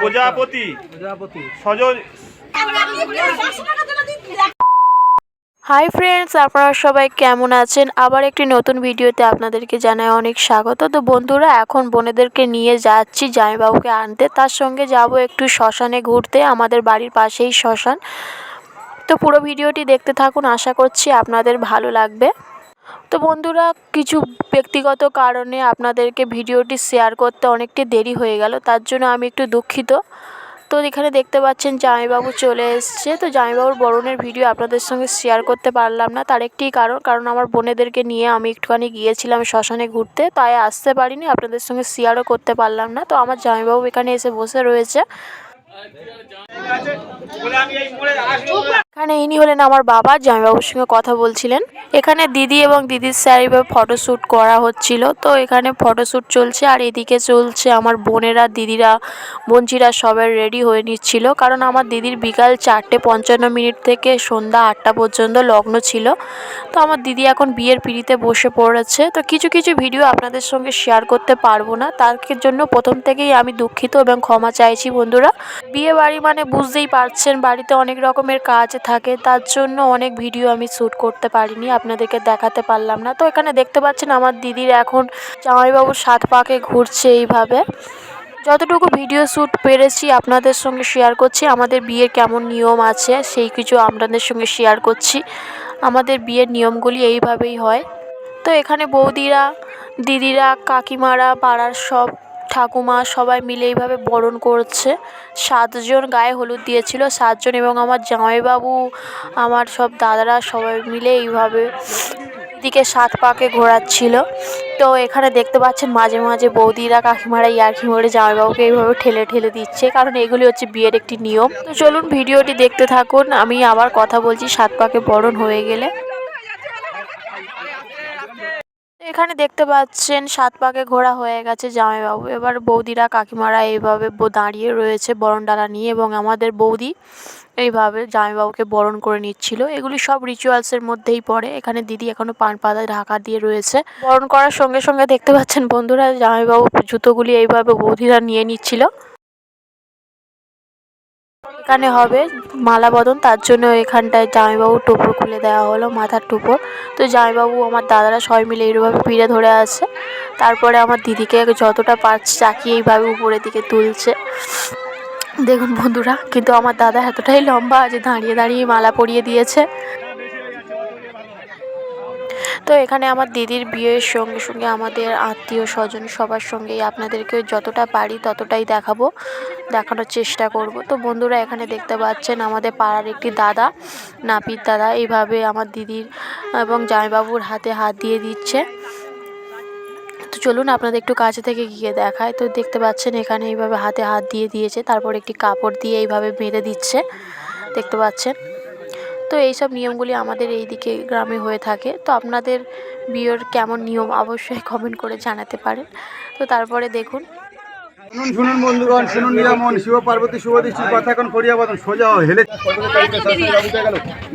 প্রজাপতি, সজল hi friends আপনারা সবাই কেমন আছেন? আবার একটি নতুন ভিডিওতে আপনাদেরকে জানাই অনেক স্বাগত। তো বন্ধুরা, এখন বোনেদেরকে নিয়ে যাচ্ছি জামাইবাবুকে আনতে। তার সঙ্গে যাব একটু শ্মশানে ঘুরতে, আমাদের বাড়ির পাশেই শ্মশান। তো পুরো ভিডিওটি দেখতে থাকুন, আশা করছি আপনাদের ভালো লাগবে। তো বন্ধুরা কিছু ব্যক্তিগত কারণে আপনাদেরকে ভিডিওটি শেয়ার করতে অনেকটি দেরি হয়ে গেল তার জন্য আমি একটু দুঃখিত। তো এখানে দেখতে পাচ্ছেন জামাইবাবু চলে এসছে। তো জামাইবাবুর বরণের ভিডিও আপনাদের সঙ্গে শেয়ার করতে পারলাম না তার একটি কারণ কারণ আমার বোনেদেরকে নিয়ে আমি একটুখানি গিয়েছিলাম শ্মশানে ঘুরতে তাই আসতে পারিনি আপনাদের সঙ্গে শেয়ারও করতে পারলাম না। তো আমার জামাইবাবু এখানে এসে বসে রয়েছে। এখানে ইনি হলেন আমার বাবা জামাইবাবুর সঙ্গে কথা বলছিলেন। এখানে দিদি এবং দিদির স্যার ফটোশ্যুট করা হচ্ছিল। তো এখানে ফটোশ্যুট চলছে আর এদিকে চলছে আমার বোনেরা, দিদিরা বোনচিরা সবাই রেডি হয়ে নিচ্ছিল। কারণ আমার দিদির বিকাল চারটে পঞ্চান্ন মিনিট থেকে সন্ধ্যা আটটা পর্যন্ত লগ্ন ছিল। তো আমার দিদি এখন বিয়ের পিড়িতে বসে পড়েছে। তো কিছু কিছু ভিডিও আপনাদের সঙ্গে শেয়ার করতে পারব না। তার জন্য প্রথম থেকেই আমি দুঃখিত এবং ক্ষমা চাইছি বন্ধুরা। বিয়ে বাড়ি মানে বুঝতেই পারছেন, বাড়িতে অনেক রকমের কাজ থাকে, তার জন্য অনেক ভিডিও আমি শ্যুট করতে পারিনি, আপনাদেরকে দেখাতে পারলাম না। তো এখানে দেখতে পাচ্ছেন আমার দিদির এখন জামাইবাবুর সাত পাকে ঘুরছে এইভাবে। যতটুকু ভিডিও শ্যুট পেরেছি আপনাদের সঙ্গে শেয়ার করছি, আমাদের বিয়ের কেমন নিয়ম আছে সেই কিছু আপনাদের সঙ্গে শেয়ার করছি। আমাদের বিয়ের নিয়মগুলি এইভাবেই হয়। তো এখানে বৌদিরা, দিদিরা, কাকিমারা, পাড়ার সব ঠাকুমা সবাই মিলে এইভাবে বরণ করছে। সাতজন গায়ে হলুদ দিয়েছিল, সাতজন এবং আমার জামাইবাবু, আমার সব দাদারা সবাই মিলে এইভাবে দিকে সাত পাকে ঘোরাচ্ছিল। তো এখানে দেখতে পাচ্ছেন মাঝে মাঝে বৌদিরা, কাকিমারা ইয়ার্কি মোড়ে জামাইবাবুকে এইভাবে ঠেলে ঠেলে দিচ্ছে, কারণ এগুলি হচ্ছে বিয়ের একটি নিয়ম। তো চলুন ভিডিওটি দেখতে থাকুন, আমি আবার কথা বলছি সাত পাকে বরণ হয়ে গেলে। এখানে দেখতে পাচ্ছেন সাত পাকে ঘোরা হয়ে গেছে জামাইবাবু। এবার বৌদিরা, কাকিমারা এইভাবে দাঁড়িয়ে রয়েছে বরণ ডালা নিয়ে এবং আমাদের বৌদি এইভাবে জামাইবাবুকে বরণ করে নিচ্ছিল। এগুলি সব রিচুয়ালসের মধ্যেই পড়ে। এখানে দিদি এখনও পান পাতায় ঢাকা দিয়ে রয়েছে। বরণ করার সঙ্গে সঙ্গে দেখতে পাচ্ছেন বন্ধুরা, জামাইবাবু জুতোগুলি এইভাবে বৌদিরা নিয়ে নিচ্ছিল। এখানে হবে মালা বদন তার জন্য এখানটায় জামাইবাবু টোপর খুলে দেওয়া হলো, মাথার টোপর। তো জামাইবাবু, আমার দাদারা সবাই মিলে এইভাবে পিড়ে ধরে আছে। তারপরে আমার দিদিকে যতটা পারছে চাকিয়ে এইভাবে উপরের দিকে তুলছে। দেখুন বন্ধুরা, কিন্তু আমার দাদা এতটাই লম্বা যে দাঁড়িয়ে দাঁড়িয়ে মালা পরিয়ে দিয়েছে। তো এখানে আমার দিদির বিয়ের সঙ্গে সঙ্গে আমাদের আত্মীয় স্বজন সবার সঙ্গেই আপনাদেরকে যতটা পারি ততটাই দেখাবো, দেখানোর চেষ্টা করব। তো বন্ধুরা এখানে দেখতে পাচ্ছেন আমাদের পাড়ার একটি দাদা, নাপিত দাদা, এইভাবে আমার দিদির এবং জামাইবাবুর হাতে হাত দিয়ে দিচ্ছে। তো চলুন আপনাদের একটু কাছে থেকে গিয়ে দেখায় তো দেখতে পাচ্ছেন এখানে এইভাবে হাতে হাত দিয়ে দিয়েছে, তারপর একটি কাপড় দিয়ে এইভাবে বেঁধে দিচ্ছে। দেখতে পাচ্ছেন? তো এইসব নিয়মগুলি আমাদের এই দিকে গ্রামে হয়ে থাকে। তো আপনাদের বিয়ের কেমন নিয়ম? অবশ্যই কমেন্ট করে জানাতে পারেন। তো তারপরে দেখুন শুনুন শুনুন, বন্ধুগণ, শুনুন, নিরামন শিব পার্বতী শুভদৃষ্টির কথা এখন করিয়া বদন, সোজা হেলে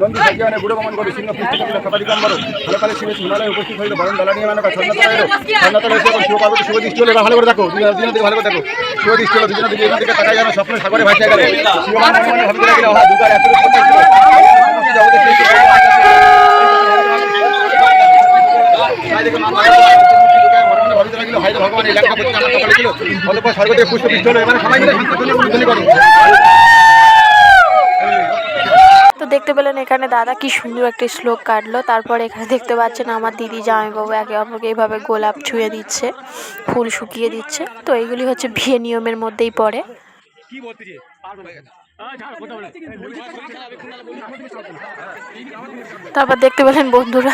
নন্দী সাজিয়ানে বুড়ো বমন করে সিংহ করিল কপালি কম্বর ফলকালে শিবে হিমালয়ে উপস্থিত হইল, বরণ দলা নিয়ে মানকা ছন্নতলা এলো ছন্নতলা এসে এখন শিব পার্বতী শুভদৃষ্টি হলে ভালো করে দেখো দুজনের দিকে ভালো করে দেখো। শুভদৃষ্টি হলো দুজনের দিকে এখান তাকাই যেন স্বপ্ন সাগরে ভাসিয়া গেল। শিব মনে মনে ভাবিতে লাগিল হা দুর্গার এত রূপ ছিল তাই দেখে মা মনে মনে ভাবিতে লাগিল হয়তো ভগবান এই লেখা পড়তে আমার কপালে ছিল অতঃপর স্বর্গ থেকে পুষ্প বৃষ্টি হলো। এবারে সবাই মিলে হাততালি উদ্বোধনী তো দেখতে পেলেন এখানে দাদা কি সুন্দর একটি শ্লোক কাটলো। তারপরে এখানে দেখতে পাচ্ছেন আমার দিদি জামাইবাবু একে অপরকে এইভাবে গোলাপ ছুঁয়ে দিচ্ছে ফুল শুকিয়ে দিচ্ছে। তো এইগুলি হচ্ছে বিয়ে নিয়মের মধ্যেই পড়ে। তারপর দেখতে পেলেন বন্ধুরা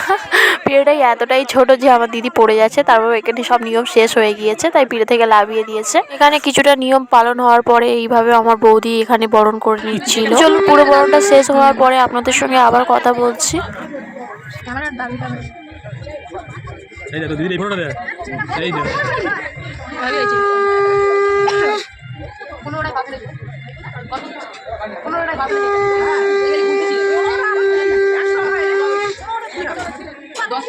পিড়েটাই এতটাই ছোট যে আমার দিদি পড়ে যাচ্ছে তারপর এখানে সব নিয়ম শেষ হয়ে গিয়েছে তাই পিড়ে থেকে লাভিয়ে দিয়েছে। এখানে কিছুটা নিয়ম পালন হওয়ার পরে এইভাবে আমার বৌদি এখানে বরণ করে নিচ্ছিল। চলুন পুরো বরণটা শেষ হওয়ার পরে আপনাদের সঙ্গে আবার কথা বলছি। এই দেখো দিদি এই ফটোটা দেখ এই যে। দশ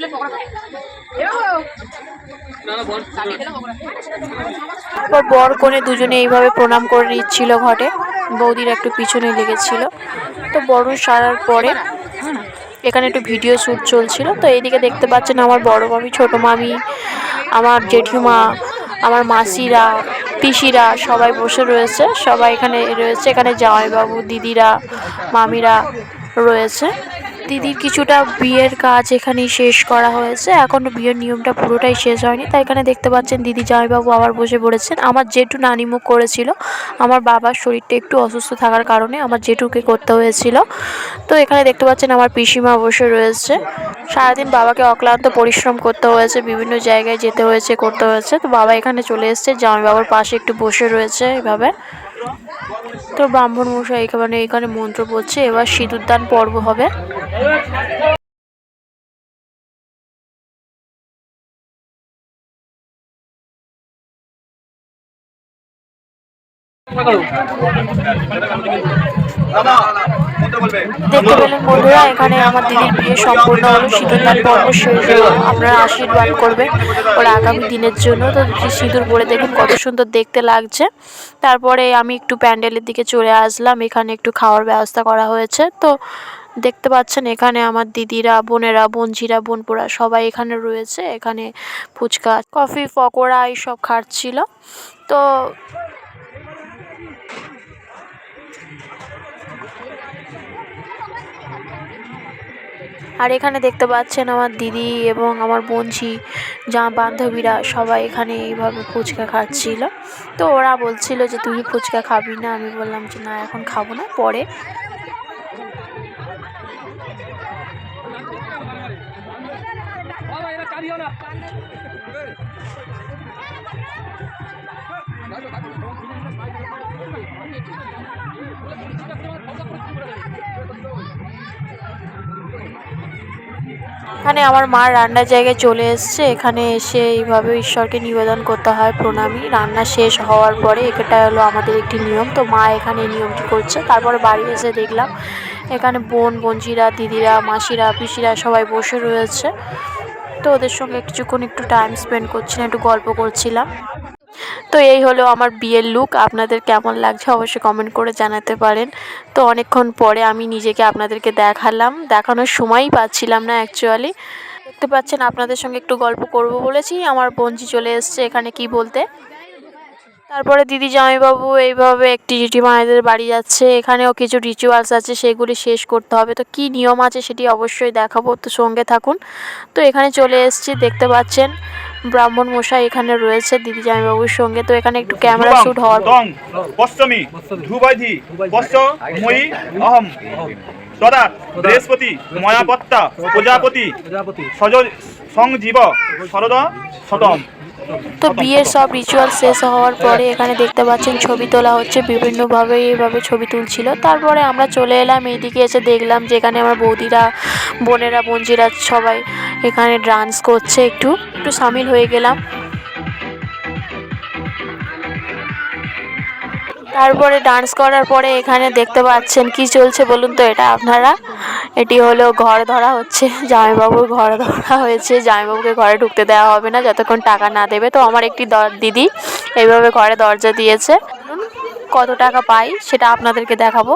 বর কোণে দুজনে এইভাবে প্রণাম করে নিচ্ছিল ঘটে। বৌদির একটু পিছনে লেগেছিল। তো বরণ সারার পরে এখানে একটু ভিডিও শ্যুট চলছিল। তো এইদিকে দেখতে পাচ্ছেন আমার বড় মামি, ছোট মামি, আমার জেঠিমা, আমার মাসিরা পিসিরা সবাই বসে রয়েছে সবাই এখানে রয়েছে এখানে জামাইবাবু দিদিরা মামিরা রয়েছে। দিদির কিছুটা বিয়ের কাজ এখানেই শেষ করা হয়েছে। এখনও বিয়ের নিয়মটা পুরোটাই শেষ হয়নি। তাই এখানে দেখতে পাচ্ছেন দিদি জামাইবাবু আবার বসে পড়েছেন। আমার জেঠু নানিমুখ করেছিল। আমার বাবার শরীরটা একটু অসুস্থ থাকার কারণে আমার জেঠুকে করতে হয়েছিল। তো এখানে দেখতে পাচ্ছেন আমার পিসিমা বসে রয়েছে। সারাদিন বাবাকে অক্লান্ত পরিশ্রম করতে হয়েছে, বিভিন্ন জায়গায় যেতে হয়েছে, করতে হয়েছে। তো বাবা এখানে চলে এসেছে। জামাইবাবুর পাশে একটু বসে রয়েছে এইভাবে তো ব্রাহ্মণ মশাই এখানে এখানে মন্ত্র পড়ছে এবার সিঁদুরদান পর্ব হবে। দেখতে পেলেন বন্ধুরা, এখানে আমার দিদির বিয়ে সম্পূর্ণ হলো সিঁদুরদান পর্ব শেষ আপনারা আশীর্বাদ করবেন ওরা আগামী দিনের জন্য। তো সিঁদুর পরে দেখুন কত সুন্দর দেখতে লাগছে। তারপরে আমি একটু প্যান্ডেলের দিকে চলে আসলাম, এখানে একটু খাওয়ার ব্যবস্থা করা হয়েছে। তো দেখতে পাচ্ছেন এখানে আমার দিদিরা, বোনেরা, বোনঝিরা বোনপুরা সবাই এখানে রয়েছে। এখানে ফুচকা, কফি, পকোড়া এইসব খাচ্ছিল। তো আর এখানে দেখতে পাচ্ছেন আমার দিদি এবং আমার বোনঝি যা বান্ধবীরা সবাই এখানে এইভাবে ফুচকা খাচ্ছিল। তো ওরা বলছিল যে, তুই ফুচকা খাবি না? আমি বললাম যে, না, এখন খাব না, পরে এখানে আমার মা রান্নার জায়গায় চলে এসছে। এখানে এসে এইভাবে ঈশ্বরকে নিবেদন করতে হয় প্রণামী। রান্না শেষ হওয়ার পরে এটা হলো আমাদের একটি নিয়ম। তো মা এখানে নিয়মটি করছে। তারপরে বাড়ি এসে দেখলাম, এখানে বোন, বোনজিরা, দিদিরা, মাসিরা, পিসিরা সবাই বসে রয়েছে। তো ওদের সঙ্গে কিছুক্ষণ একটু টাইম স্পেন্ড করছিলাম একটু গল্প করছিলাম। তো এই হলো আমার বিয়ের লুক আপনাদের কেমন লাগছে অবশ্যই কমেন্ট করে জানাতে পারেন। তো অনেকক্ষণ পরে আমি নিজেকে আপনাদেরকে দেখালাম, দেখানোর সময়ই পাচ্ছিলাম না অ্যাকচুয়ালি দেখতে পাচ্ছেন আপনাদের সঙ্গে একটু গল্প করব বলেছি, আমার বোনজি চলে এসছে এখানে কি বলতে। তারপরে দিদি জামাইবাবু এইভাবে একটি মায়েদের বাড়ি যাচ্ছে, এখানেও কিছু রিচুয়ালস আছে, সেগুলি শেষ করতে হবে। তো কি নিয়ম আছে সেটি অবশ্যই দেখাবো, তো সঙ্গে থাকুন। তো এখানে চলে এসেছি, দেখতে পাচ্ছেন ব্রাহ্মণ মশাই এখানে রয়েছে দিদি জামাইবাবুর সঙ্গে। তো এখানে একটু ক্যামেরা শুট হওয়ার দং পশ্চমি ধুবৈধি পশ্চ অহম তদা বৃহস্পতি ময়াপত্তা প্রজাপতি প্রজাপতি। সজ সংজীব শরদ শতম তো বিয়ের সব রিচুয়াল শেষ হওয়ার পরে এখানে দেখতে পাচ্ছেন ছবি তোলা হচ্ছে, বিভিন্নভাবে এইভাবে ছবি তুলছিল। তারপরে আমরা চলে এলাম, এইদিকে এসে দেখলাম যে এখানে আমার বৌদিরা, বোনেরা, বোনজিরা সবাই এখানে ডান্স করছে, একটু একটু সামিল হয়ে গেলাম। তারপরে ডান্স করার পরে এখানে দেখতে পাচ্ছেন কি চলছে বলুন তো এটা আপনারা? এটি হলো ঘর ধরা হচ্ছে জামাইবাবুর ঘর ধরা হয়েছে জামাইবাবুকে ঘরে ঢুকতে দেওয়া হবে না যতক্ষণ টাকা না দেবে তো আমার একটি দিদি এইভাবে ঘরে দরজা দিয়েছে কত টাকা পাই সেটা আপনাদেরকে দেখাবো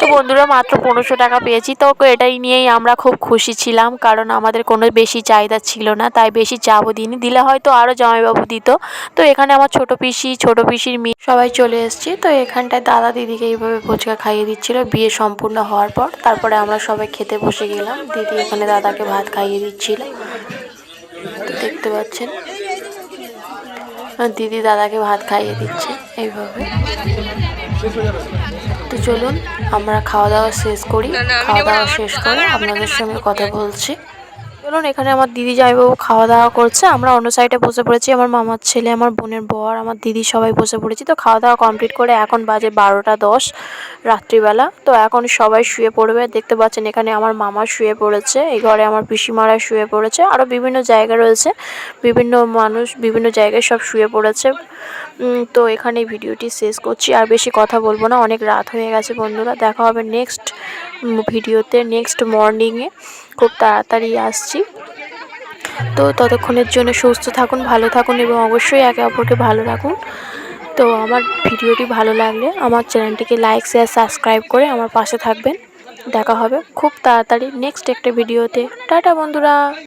তো বন্ধুরা মাত্র পনেরোশো টাকা পেয়েছি। তো এটাই নিয়েই আমরা খুব খুশি ছিলাম, কারণ আমাদের কোনো বেশি চাহিদা ছিল না, তাই বেশি চাপও দিইনি। দিলে হয়তো আরও জামাইবাবু দিত। তো এখানে আমার ছোট পিসি, ছোট পিসির মেয়ে সবাই চলে এসেছি। তো এখানটায় দাদা দিদিকে এইভাবে ফুচকা খাইয়ে দিচ্ছিল। বিয়ে সম্পূর্ণ হওয়ার পর তারপরে আমরা সবাই খেতে বসে গেলাম। দিদি এখানে দাদাকে ভাত খাইয়ে দিচ্ছিল। তো দেখতে পাচ্ছেন। দিদি দাদাকে ভাত খাইয়ে দিচ্ছে এইভাবে। তো চলুন আমরা খাওয়া দাওয়া শেষ করি। খাওয়া দাওয়া শেষ করে আপনাদের সঙ্গে কথা বলছি। চলুন, এখানে আমার দিদি জামাইবাবু খাওয়া দাওয়া করছে। আমরা অন্য সাইডে বসে পড়েছি, আমার মামার ছেলে, আমার বোনের বর, আমার দিদি সবাই বসে পড়েছি। তো খাওয়া দাওয়া কমপ্লিট করে এখন বাজে বারোটা দশ, রাত্রিবেলা। তো এখন সবাই শুয়ে পড়বে। দেখতে পাচ্ছেন, এখানে আমার মামা শুয়ে পড়েছে, এই ঘরে আমার পিসিমারা শুয়ে পড়েছে আরও বিভিন্ন জায়গা রয়েছে। বিভিন্ন মানুষ বিভিন্ন জায়গায় সব শুয়ে পড়েছে। তো এখানে ভিডিওটি শেষ করছি। আর বেশি কথা বলব না, অনেক রাত হয়ে গেছে বন্ধুরা। দেখা হবে নেক্সট ভিডিওতে নেক্সট মর্নিংয়ে খুব তাড়াতাড়ি আসছি। তো ততক্ষণের জন্য সুস্থ থাকুন, ভালো থাকুন এবং অবশ্যই একে অপরকে ভালো রাখুন। তো আমার ভিডিওটি ভালো লাগলে আমার চ্যানেলটিকে লাইক, শেয়ার, সাবস্ক্রাইব করে আমার পাশে থাকবেন। দেখা হবে খুব তাড়াতাড়ি নেক্সট একটা ভিডিওতে। টাটা বন্ধুরা!